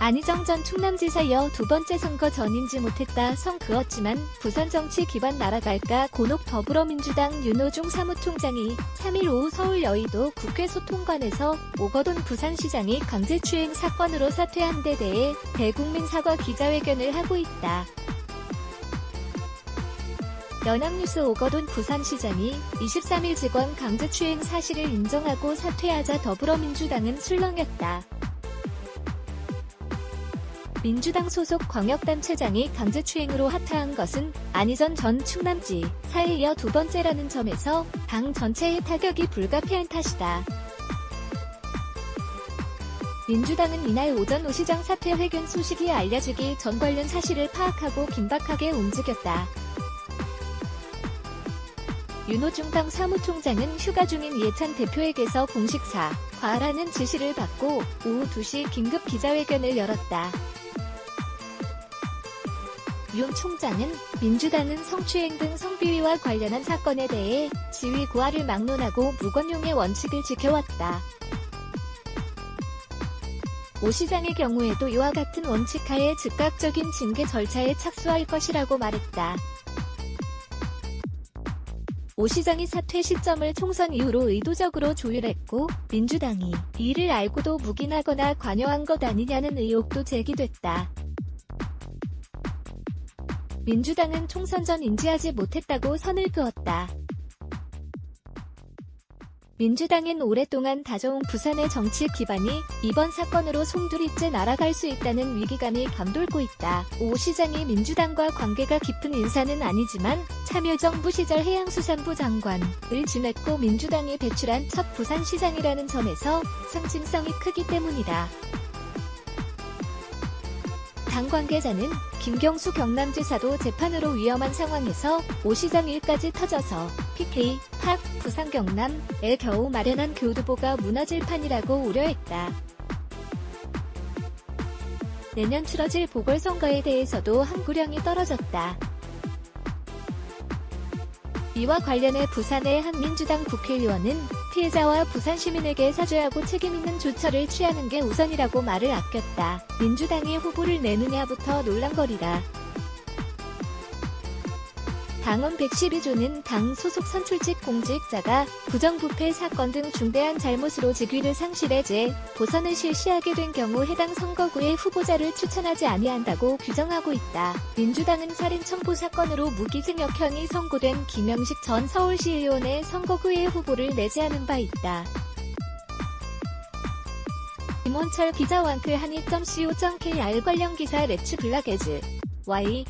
안희정 전 충남지사 이어 두 번째 선거 전인지 못했다 성 그었지만 부산 정치 기반 날아갈까 곤혹 더불어민주당 윤호중 사무총장이 3일 오후 서울 여의도 국회 소통관에서 오거돈 부산시장이 강제추행 사건으로 사퇴한 데 대해 대국민 사과 기자회견을 하고 있다. 연합뉴스 오거돈 부산시장이 23일 직원 강제추행 사실을 인정하고 사퇴하자 더불어민주당은 술렁였다. 민주당 소속 광역단체장이 강제추행으로 하차한 것은 안희전 전 충남지 사에 이어 두 번째라는 점에서 당 전체의 타격이 불가피한 탓이다. 민주당은 이날 오전 오 시장 사퇴 회견 소식이 알려지기 전 관련 사실을 파악하고 긴박하게 움직였다. 윤호중 당 사무총장은 휴가 중인 이해찬 대표에게서 공식 사과하라는 지시를 받고 오후 2시 긴급 기자회견을 열었다. 윤 총장은 민주당은 성추행 등 성비위와 관련한 사건에 대해 지위 고하를 막론하고 무권용의 원칙을 지켜왔다. 오 시장의 경우에도 이와 같은 원칙 하에 즉각적인 징계 절차에 착수할 것이라고 말했다. 오 시장이 사퇴 시점을 총선 이후로 의도적으로 조율했고 민주당이 이를 알고도 묵인하거나 관여한 것 아니냐는 의혹도 제기됐다. 민주당은 총선 전 인지하지 못했다고 선을 그었다. 민주당은 오랫동안 다져온 부산의 정치 기반이 이번 사건으로 송두리째 날아갈 수 있다는 위기감이 감돌고 있다. 오 시장이 민주당과 관계가 깊은 인사는 아니지만 참여정부 시절 해양수산부 장관을 지냈고 민주당이 배출한 첫 부산시장이라는 점에서 상징성이 크기 때문이다. 당 관계자는 김경수 경남지사도 재판으로 위험한 상황에서 오 시장 일까지 터져서 PK, 팝, 부산 경남에 겨우 마련한 교두보가 무너질 판이라고 우려했다. 내년 치러질 보궐선거에 대해서도 한구령이 떨어졌다. 이와 관련해 부산의 한 민주당 국회의원은 피해자와 부산 시민에게 사죄하고 책임있는 조처를 취하는 게 우선이라고 말을 아꼈다. 민주당이 후보를 내느냐부터 논란거리다. 당원 112조는 당 소속 선출직 공직자가 부정부패 사건 등 중대한 잘못으로 직위를 상실해 재 보선을 실시하게 된 경우 해당 선거구에 후보자를 추천하지 아니한다고 규정하고 있다. 민주당은 살인 청부 사건으로 무기징역형이 선고된 김영식 전 서울시의원의 선거구에 후보를 내재하는 바 있다. 김원철 기자와 그 한일.co.kr 관련 기사 레츠 블락에즈 Y